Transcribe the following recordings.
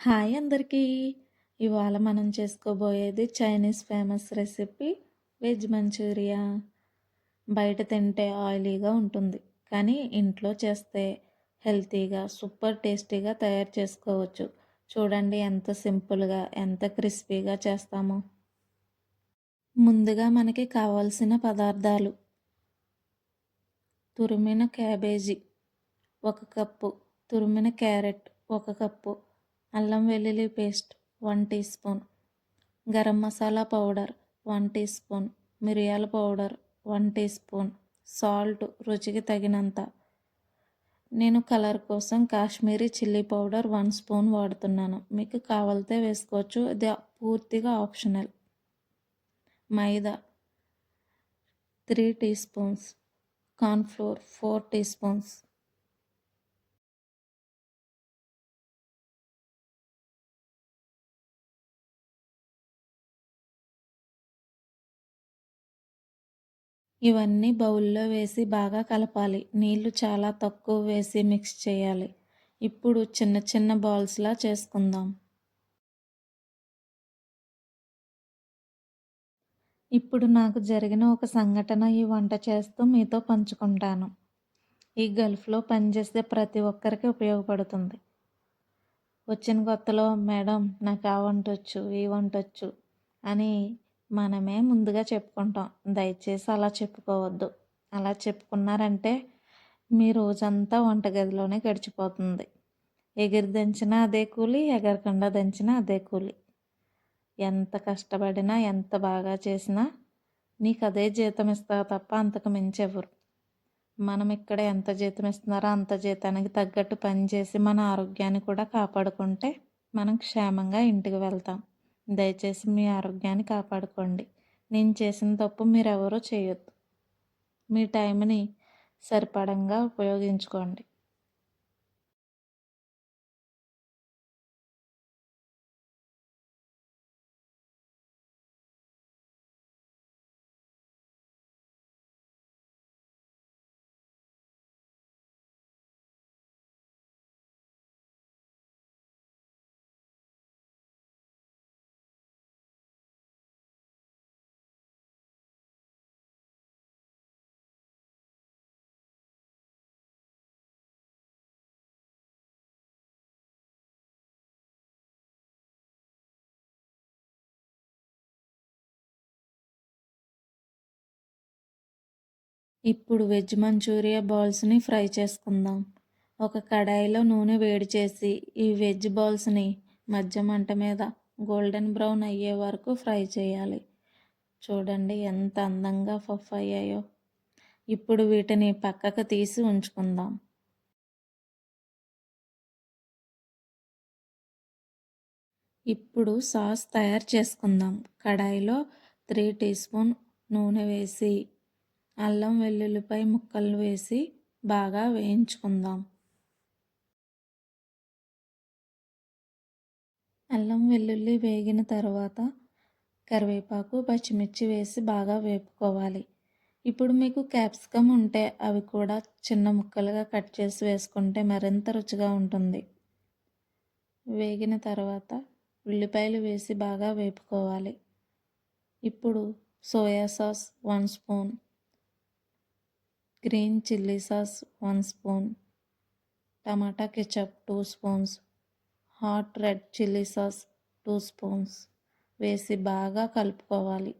Hi అందరికీ. ఇవాళ మనం చేసుకోబోయేది Chinese famous recipe veg Manchurian. బయట తింటే ఆయిలీగా ఉంటుంది కానీ ఇంట్లో చేస్తే హెల్తీగా సూపర్ టేస్టీగా తయారు చేసుకోవచ్చు. చూడండి ఎంత సింపుల్గా ఎంత క్రిస్పీగా చేస్తామో. ముందుగా మనకి కావాల్సిన పదార్థాలు. తురిమిన క్యాబేజీ ఒక కప్పు తురిమిన క్యారెట్ ఒక కప్పు అల్లం వెల్లుల్లి paste one teaspoon. Garam masala powder one teaspoon. మిరియాల powder one teaspoon. Salt రుచికి తగినంత. నేను కలర్ కోసం Kashmiri chilli powder one spoon వాడుతున్నాను. మీకు కావాలితే వేసుకోవచ్చు. ఇది పూర్తిగా optional. Maida three teaspoons. Cornflour four teaspoons. ఇవన్నీ బౌల్లో వేసి బాగా కలపాలి. నీళ్ళు చాలా తక్కువ వేసి మిక్స్ చేయాలి. ఇప్పుడు చిన్న చిన్న బాల్స్లా చేసుకుందాం. ఇప్పుడు నాకు జరిగిన ఒక సంఘటన ఈ వంట చేస్తూ మీతో పంచుకుంటాను. ఈ గల్ఫ్లో పనిచేసే ప్రతి ఒక్కరికి ఉపయోగపడుతుంది. వచ్చిన కొత్తలో మేడం నాకు ఆ వంట వచ్చు ఈ వంట వచ్చు అని మనమే ముందుగా చెప్పుకుంటాం. దయచేసి అలా చెప్పుకోవద్దు. అలా చెప్పుకున్నారంటే మీ రోజంతా వంటగదిలోనే గడిచిపోతుంది. ఎగిరి దంచినా అదే కూలి ఎగరకుండా దంచినా అదే కూలి. ఎంత కష్టపడినా ఎంత బాగా చేసినా నీకు అదే జీతం ఇస్తా తప్ప అంతకు మించి ఎవరు మనం ఇక్కడ ఎంత జీతం ఇస్తున్నారో అంత జీతానికి తగ్గట్టు పని చేసి మన ఆరోగ్యాన్ని కూడా కాపాడుకుంటే మనం క్షేమంగా ఇంటికి వెళ్తాం. దయచేసి మీ ఆరోగ్యాన్ని కాపాడుకోండి. నేను చేసిన తప్పు మీరెవరూ చేయొద్దు. మీ టైంని సరిపడంగా ఉపయోగించుకోండి. ఇప్పుడు వెజ్ మంచూరియా బాల్స్ని ఫ్రై చేసుకుందాం. ఒక కడాయిలో నూనె వేడి చేసి ఈ వెజ్ బాల్స్ని మధ్య మంట మీద గోల్డెన్ బ్రౌన్ అయ్యే వరకు ఫ్రై చేయాలి. చూడండి ఎంత అందంగా పఫ్ అయ్యాయో. ఇప్పుడు వీటిని పక్కకు తీసి ఉంచుకుందాం. ఇప్పుడు సాస్ తయారు చేసుకుందాం. కడాయిలో త్రీ టీ స్పూన్ నూనె వేసి అల్లం వెల్లుల్లిపై ముక్కలు వేసి బాగా వేయించుకుందాం. అల్లం వెల్లుల్లి వేగిన తర్వాత కరివేపాకు పచ్చిమిర్చి వేసి బాగా వేపుకోవాలి. ఇప్పుడు మీకు క్యాప్సికమ్ ఉంటే అవి కూడా చిన్న ముక్కలుగా కట్ చేసి వేసుకుంటే మరింత రుచిగా ఉంటుంది. వేగిన తర్వాత ఉల్లిపాయలు వేసి బాగా వేపుకోవాలి. ఇప్పుడు soya sauce one spoon green chilli sauce one spoon tomato ketchup two spoons hot red chilli sauce two spoons వేసి బాగా కలుపుకోవాలి.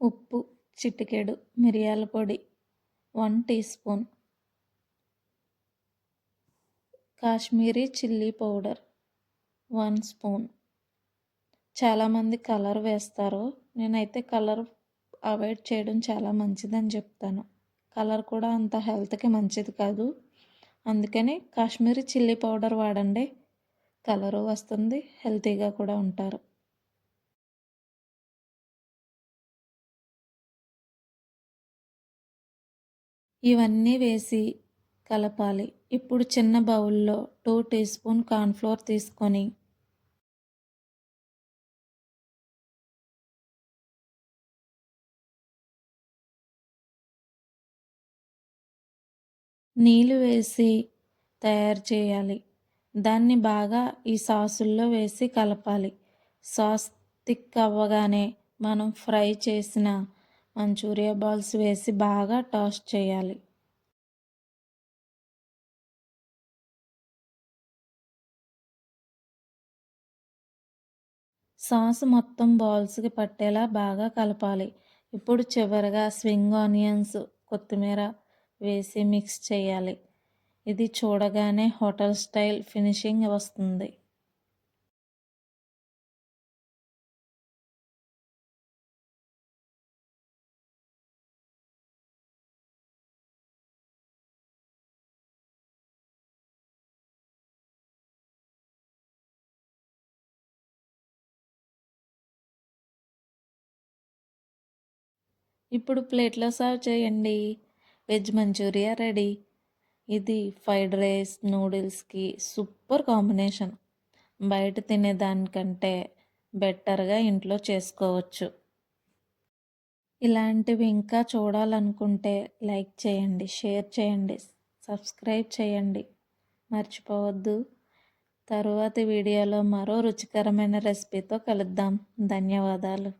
ఉప్పు చిటికెడు మిరియాల పొడి one teaspoon Kashmiri chilli powder one spoon. చాలామంది కలర్ వేస్తారు. నేనైతే కలర్ అవాయిడ్ చేయడం చాలా మంచిదని చెప్తాను. కలర్ కూడా అంత హెల్త్కి మంచిది కాదు. అందుకని కాశ్మీరీ చిల్లీ పౌడర్ వాడండి. కలరు వస్తుంది హెల్తీగా కూడా ఉంటారు. ఇవన్నీ వేసి కలపాలి. ఇప్పుడు చిన్న బౌల్లో టూ టీ స్పూన్ కార్న్ఫ్లోర్ తీసుకొని నీళ్ళు వేసి తయారు చేయాలి. దాన్ని బాగా ఈ సాసుల్లో వేసి కలపాలి. సాస్ థిక్ అవ్వగానే మనం ఫ్రై చేసిన మంచూరియా బాల్స్ వేసి బాగా టాస్ట్ చేయాలి. సాస్ మొత్తం బాల్స్కి పట్టేలా బాగా కలపాలి. ఇప్పుడు చివరిగా స్వింగ్ ఆనియన్స్ కొత్తిమీర వేసి మిక్స్ చేయాలి. ఇది చూడగానే హోటల్ స్టైల్ ఫినిషింగ్ వస్తుంది. ఇప్పుడు ప్లేట్లో సర్వ్ చేయండి. Veg Manchurian ready. ఇది ఫ్రైడ్ రైస్ నూడిల్స్కి సూపర్ కాంబినేషన్. బయట తినేదానికంటే బెటర్గా ఇంట్లో చేసుకోవచ్చు. ఇలాంటివి ఇంకా చూడాలనుకుంటే లైక్ చేయండి షేర్ చేయండి సబ్స్క్రైబ్ చేయండి. మర్చిపోవద్దు. తరువాతి వీడియోలో మరో రుచికరమైన రెసిపీతో కలుద్దాం. ధన్యవాదాలు.